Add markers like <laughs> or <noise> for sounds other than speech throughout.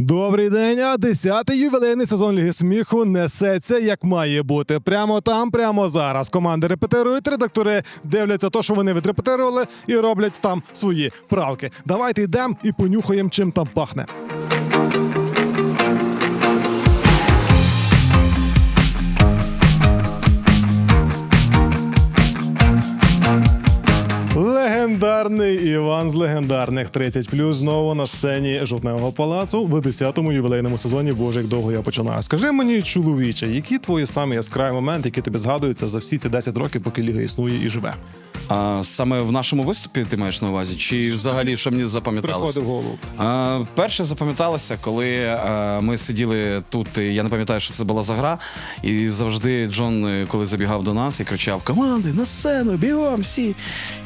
Добрий день, а 10-й ювілейний сезон Ліги сміху несеться як має бути. Прямо там, прямо зараз. Команди репетирують, редактори дивляться то, що вони відрепетирували, і роблять там свої правки. Давайте йдемо і понюхаємо, чим там пахне. Легендарний Іван з легендарних 30 знову на сцені жовтневого палацу в 10-му ювілейному сезоні. Боже, як довго я починаю. Скажи мені, чоловіче, які твої самі яскраві моменти, які тобі згадуються за всі ці 10 років, поки ліга існує і живе? А саме в нашому виступі ти маєш на увазі? Чи взагалі що мені запам'яталося? Приходив голову. А, перше запам'яталося, коли а, ми сиділи тут. і Я не пам'ятаю, що це була за гра. І завжди Джон, е, коли забігав до нас і кричав: Команди на сцену, бігом всі.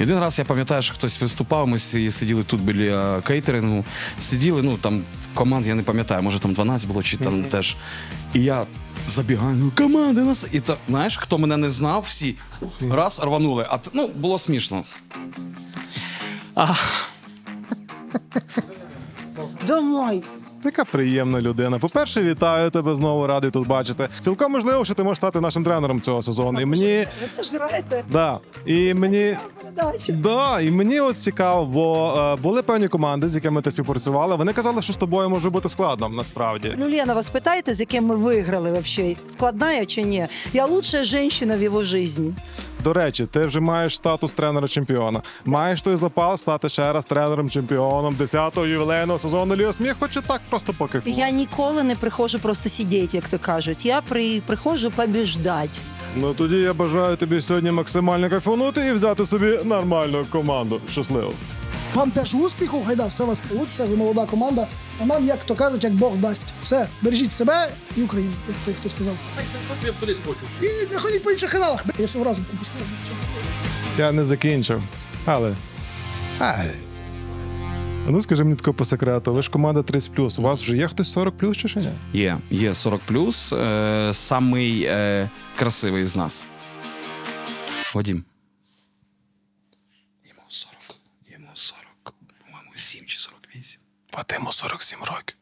І один раз я пам'ятаю, що хтось виступав. Ми всі сиділи тут біля кейтерингу. Сиділи, ну там команд, я не пам'ятаю, може там 12 було, чи там теж. І я забігаю, ну, команди нас. І та, знаєш, хто мене не знав, всі раз рванули. А т- ну, було смішно. Домой. Така приємна людина. По-перше, вітаю тебе знову, радий тут бачити. Цілком можливо, що ти можеш стати нашим тренером цього сезону. І мені Ви теж граєте? да, і мені Передачі. Да, і мені от цікаво, бо е, були певні команди, з якими ти співпрацювала. Вони казали, що з тобою може бути складно насправді. Ну, Лена, вас питаєте, з яким ми виграли вообще? Складна я чи ні? Я лучшая женщина в його житті. До речі, ти вже маєш статус тренера чемпіона. Маєш той запал стати ще раз тренером чемпіоном 10-го ювілейного сезону Ліо Сміх, хоч і так просто поки. Я ніколи не приходжу просто сидіти, як то кажуть. Я при, приходжу побіждати. Ну тоді я бажаю тобі сьогодні максимально кайфанути і взяти собі нормальну команду. Щасливо. Вам теж успіху, гайда, все у вас вийде, ви молода команда. А нам, як то кажуть, як Бог дасть. Все, бережіть себе і Україну, як той хто сказав. Я в хочу. І не ходіть по інших каналах. Я всього разу пропустив. Я не закінчив, але. Ай. А Ну скажи мені тако по секрету, ви ж команда 30 У вас вже є хтось 40 чи ще ні? Є, є 40 плюс, е, самий е, красивий з нас. Вадім. Йому 40. Йому 40. По-моєму, 7 чи 48. Вадиму 47 років.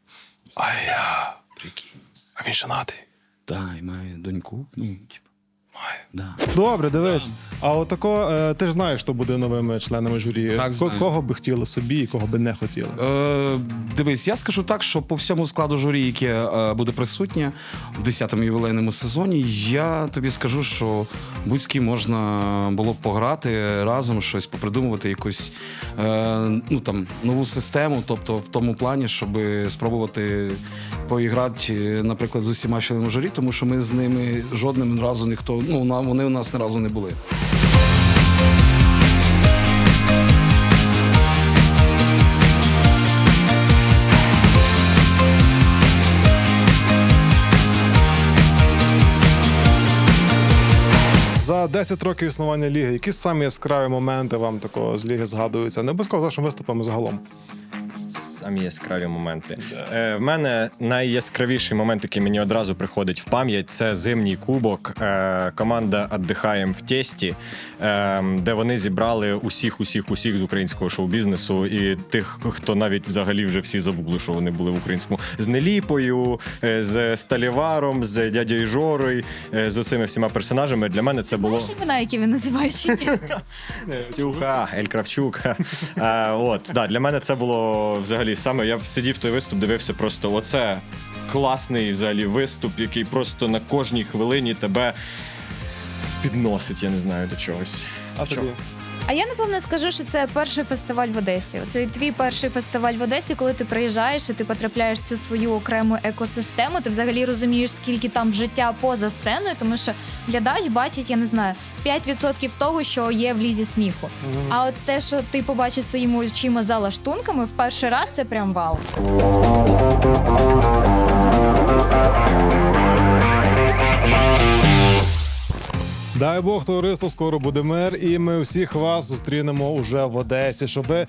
А я. Прикинь. А він женатий. Так, і має доньку. Ну, типу. Має. Да. Добре, дивись. А отако, е, ти ж знаєш, хто буде новими членами журі. Так, Ко- знаю. Кого би хотіли собі і кого би не хотіли? Е, дивись, я скажу так, що по всьому складу журі, яке е, буде присутнє в 10-му ювілейному сезоні, я тобі скажу, що будь-з-ким можна було б пограти разом, щось попридумувати, якусь е, ну, там, нову систему, тобто в тому плані, щоб спробувати поіграти, наприклад, з усіма членами журі, тому що ми з ними жодним разу ніхто, ну, на- вони у нас ні разу не були. За 10 років існування ліги, які самі яскраві моменти вам такого з ліги згадуються? Не обов'язково з вашим виступом загалом. Самі яскраві моменти. Е, в мене найяскравіший момент, який мені одразу приходить в пам'ять, це зимній кубок. Е, команда «Отдихаєм в тесті, е, де вони зібрали усіх, усіх, усіх з українського шоу-бізнесу і тих, хто навіть взагалі вже всі забули, що вони були в українському з Неліпою, е, з Сталіваром, з дядьою Жорою, е, з оцими всіма персонажами. Для мене це було. Знаєш імена, які він називає чи <laughs> ні? Тюха, Ель Кравчук. <laughs> От, да, для мене це було взагалі саме. Я сидів той виступ, дивився просто оце класний взагалі виступ, який просто на кожній хвилині тебе підносить, я не знаю до чогось. А тобі? А я напевно скажу, що це перший фестиваль в Одесі. Це твій перший фестиваль в Одесі, коли ти приїжджаєш і ти потрапляєш в цю свою окрему екосистему. Ти взагалі розумієш, скільки там життя поза сценою, тому що глядач бачить, я не знаю, 5% того, що є в лізі сміху. А от те, що ти побачиш своїми очима за лаштунками, в перший раз це прям вау. Дай Бог, товариство, скоро буде мир, і ми всіх вас зустрінемо уже в Одесі. Щоб ви,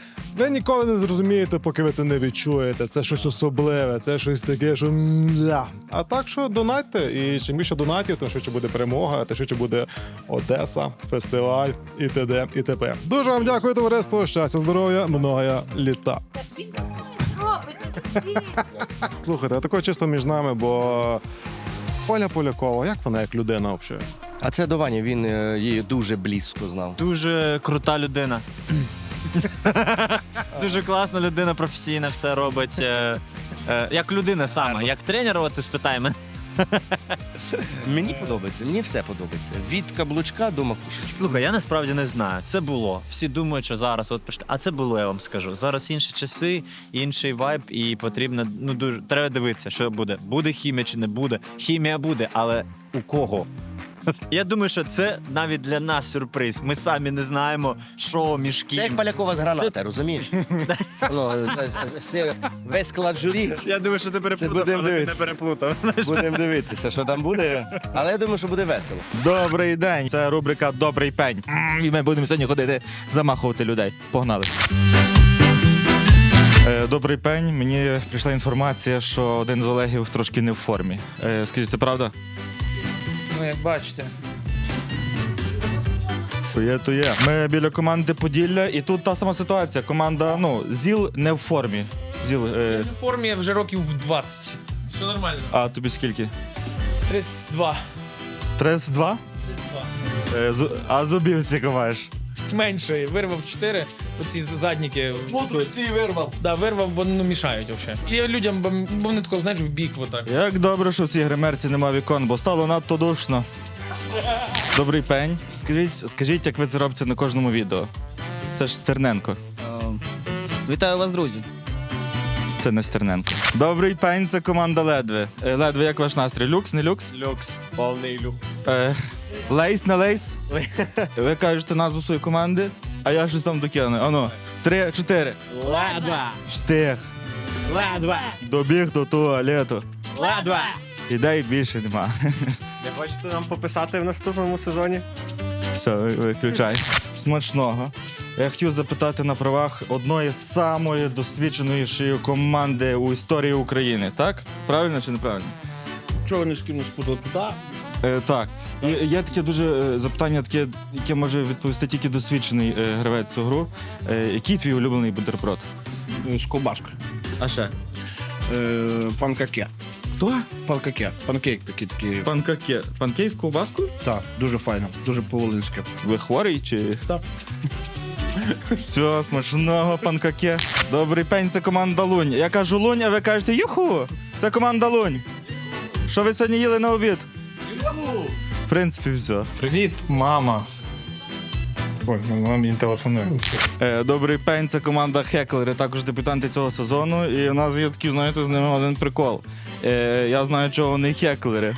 ніколи не зрозумієте, поки ви це не відчуєте. Це щось особливе, це щось таке, що мля. А так що донатьте, і чим більше донатів, тим швидше буде перемога, тим швидше буде Одеса, фестиваль і т.д. і т.п. Дуже вам дякую, товариство. Щастя, здоров'я, многоя літа. Слухайте, а таке чисто між нами, бо Поля Полякова, як вона як людина взагалі? А це до Вані, він е, її дуже близько знав. Дуже крута людина. <laughs> Дуже класна людина, професійна, все робить. е, е, Як людина сама, як тренер, от ти спитай мене. <laughs> Мені подобається, мені все подобається. Від каблучка до макушечки. Слухай, я насправді не знаю. Це було. Всі думають, що зараз от пішли. А це було, я вам скажу. Зараз інші часи, інший вайб, і потрібно ну дуже треба дивитися, що буде. Буде хімія чи не буде. Хімія буде, але у кого? <laughs> Я думаю, що це навіть для нас сюрприз. Ми самі не знаємо, що між Це як ким. Полякова з гранати, розумієш? <laughs> Ну, все, весь склад журі. Я думаю, що ти переплутав, будемо але ти не дивитися. переплутав. <laughs> Будемо дивитися, що там буде. Але я думаю, що буде весело. Добрий день. Це рубрика Добрий пень. М, І ми будемо сьогодні ходити замахувати людей. Погнали. Е, Добрий пень. Мені прийшла інформація, що один з Олегів трошки не в формі. Е, Скажіть, це правда? Ну, як бачите. Що є, то є. Ми біля команди Поділля, і тут та сама ситуація. Команда, ну, ЗІЛ не в формі. ЗІЛ, е, В формі вже років 20. Все нормально. а тобі скільки? 32. 32? 32. Е, зу- а зубів скільки маєш? Менше. Вирвав 4. Оці задніки. Мудрості вирвав. Да, вирвав, бо ну, мішають взагалі. І людям, бо, бо вони тако, знаєш, в бік отак. Як добре, що в цій гримерці нема вікон, бо стало надто душно. Добрий пень. Скажіть, скажіть, як ви це робите на кожному відео. Це ж Стерненко. Вітаю вас, друзі. Це не Стерненко. Добрий пень, це команда Ледве. Е, Ледве, як ваш настрій? Люкс, не люкс? Люкс, повний люкс. Е, лейс, не лейс? Ви кажете назву своєї команди, а я щось там докину. Ану, три, чотири. Ледва! Встиг. Ледва! Добіг до туалету. Ледва! Ідей більше нема. Не хочете нам пописати в наступному сезоні? Все, виключай. Смачного. Я хотів запитати на правах одної з самої досвідченої команди у історії України, так? Правильно чи неправильно? Чого не з кимось туди? Е, так. І є таке дуже е, запитання, таке, яке може відповісти тільки досвідчений е, гравець цю гру. Е, який твій улюблений бутерброд? З ковбаскою. А ще? Е, панкаке. Хто? Панкаке. Панкейк такий такий. Панкаке. Панкей з ковбаскою? Так, дуже файно, дуже по-волинськи. Ви хворий чи. Так. Все, смачного панкаке. Добрий пень, це команда Лунь. Я кажу Лунь, а ви кажете Юху! Це команда Лунь. Що ви сьогодні їли на обід? Юху! В принципі, все. Привіт, мама. Ой, вона мені телефонує. Е, добрий пень, це команда Хеклери, також дебютанти цього сезону. І у нас є такий, знаєте, з ними один прикол. Е, я знаю, чого вони хеклери.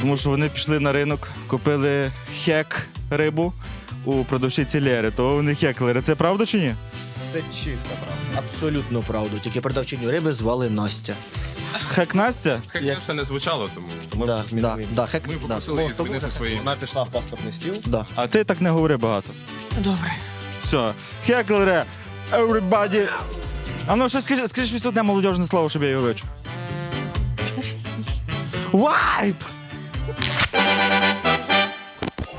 Тому що вони пішли на ринок, купили хек рибу у продавщиці Лєри, то вони хеклери. Це правда чи ні? Це чиста правда. Абсолютно правду. Тільки продавчиню риби звали Настя. Хек Настя? Як це не звучало, тому Да, да, да, хек, ми да. попросили її змінити свої. Вона пішла в паспортний стіл. Да. А ти так не говори багато. Добре. Все. Хеклери, everybody. А ну що скажи, скажи щось одне молодіжне слово, щоб я його вичув. <laughs> Вайп!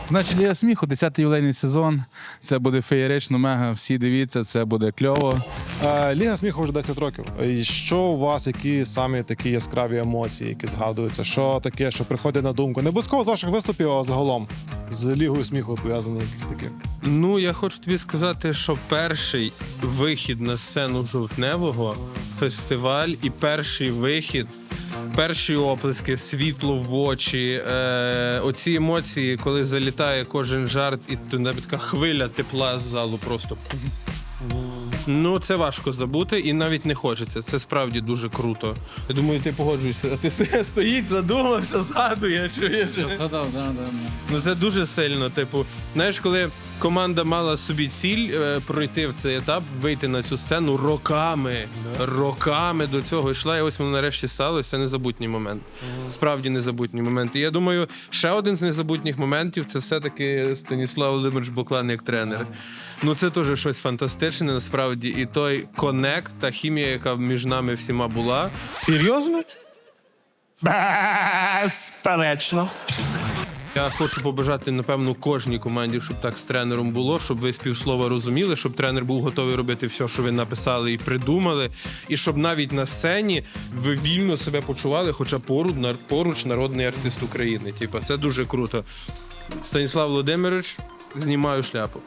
Значить, Ліга сміху, 10-й юлейний сезон. Це буде феєрично, мега. Всі дивіться, це буде кльово. Е, Ліга сміху вже 10 років. І що у вас, які самі такі яскраві емоції, які згадуються? Що таке, що приходить на думку? Не обов'язково з ваших виступів, а загалом з Лігою сміху пов'язані якісь такі. Ну, я хочу тобі сказати, що перший вихід на сцену жовтневого фестиваль і перший вихід, перші оплески, світло в очі, е, оці емоції, коли залітає кожен жарт, і то навіть така хвиля тепла з залу просто. Ну, це важко забути і навіть не хочеться. Це справді дуже круто. Я думаю, ти погоджуєшся. А ти <laughs> стоїть, задумався, згадує, чуєш. Згадав, да, да, Ну це дуже сильно. Типу, знаєш, коли команда мала собі ціль е, пройти в цей етап, вийти на цю сцену роками, роками до цього йшла, і ось воно нарешті сталося. Це незабутній момент. Справді незабутній момент. І я думаю, ще один з незабутніх моментів це все-таки Станіслав Володимирович Буклан як тренер. Ну це теж щось фантастичне, насправді. І той конект та хімія, яка між нами всіма була. Серйозно? Безперечно. Я хочу побажати, напевно, кожній команді, щоб так з тренером було, щоб ви співслова розуміли, щоб тренер був готовий робити все, що ви написали і придумали, і щоб навіть на сцені ви вільно себе почували, хоча поруч, поруч народний артист України. Типа, це дуже круто. Станіслав Володимирович, знімаю шляпу.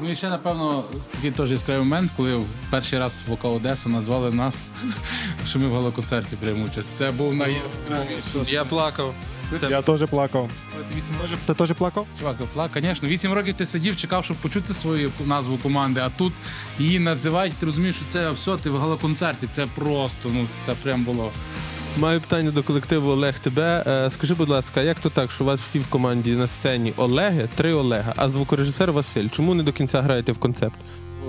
Ну і ще, напевно, такий теж яскравий момент, коли в перший раз вокал Одеса назвали нас, <laughs> що ми в галоконцерті приймемо участь. Це був найяскравіший. Я плакав. Я теж плакав. Ти теж плакав? Чувак, плак, звісно. Вісім років ти сидів, чекав, щоб почути свою назву команди, а тут її називають, ти розумієш, що це все, ти в галоконцерті. Це просто, ну це прям було. Маю питання до колективу Олег тебе. Е, Скажи, будь ласка, як то так, що у вас всі в команді на сцені Олеги, три Олега, а звукорежисер Василь? Чому не до кінця граєте в концепт?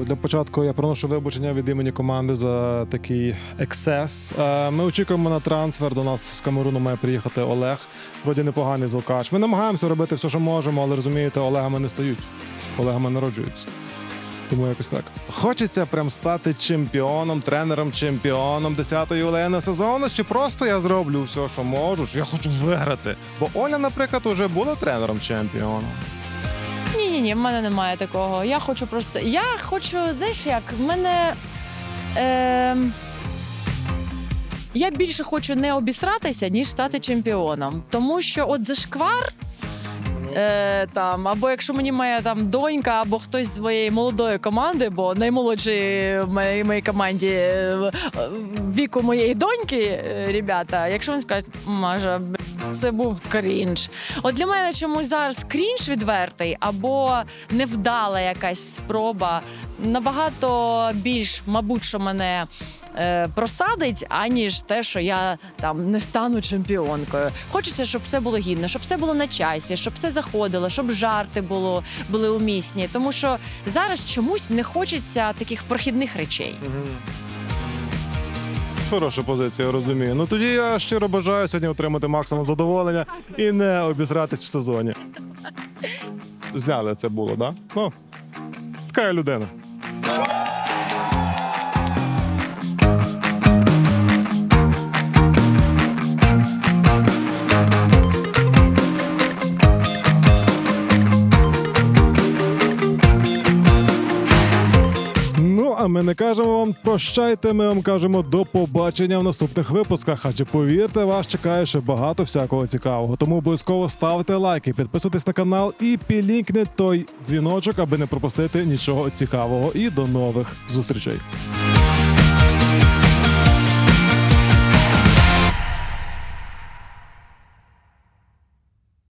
Для початку я приношу вибачення від імені команди за такий ексес. Е, Ми очікуємо на трансфер. До нас з Камеруну має приїхати Олег. Вроді непоганий звукач. Ми намагаємося робити все, що можемо, але розумієте, Олегами не стають. Олегами народжуються. Тому якось так. Хочеться прям стати чемпіоном, тренером, чемпіоном 10-ї ювілейного сезону. Чи просто я зроблю все, що можу. Я хочу виграти. Бо Оля, наприклад, уже була тренером чемпіоном. Ні, в мене немає такого. Я хочу просто. Я хочу, знаєш як, в мене. Е, я більше хочу не обісратися, ніж стати чемпіоном. Тому що от зашквар. Е, там, або якщо мені моя там донька, або хтось з моєї молодої команди, бо наймолодші в моїй, моїй команді е, віку моєї доньки, е, ребята, якщо скажуть, Маша, б**, це був крінж. От для мене чомусь зараз крінж відвертий, або невдала якась спроба набагато більш, мабуть, що мене е, просадить, аніж те, що я там не стану чемпіонкою. Хочеться, щоб все було гідно, щоб все було на часі, щоб все заходило, щоб жарти було, були умісні. Тому що зараз чомусь не хочеться таких прохідних речей. Хороша позиція, розумію. Ну тоді я щиро бажаю сьогодні отримати максимум задоволення і не обізратись в сезоні. Зняли це було? Да? Ну, така я людина. А ми не кажемо вам прощайте. Ми вам кажемо до побачення в наступних випусках. Адже повірте, вас чекає ще багато всякого цікавого. Тому обов'язково ставте лайки, підписуйтесь на канал і пілінкне той дзвіночок, аби не пропустити нічого цікавого. І до нових зустрічей.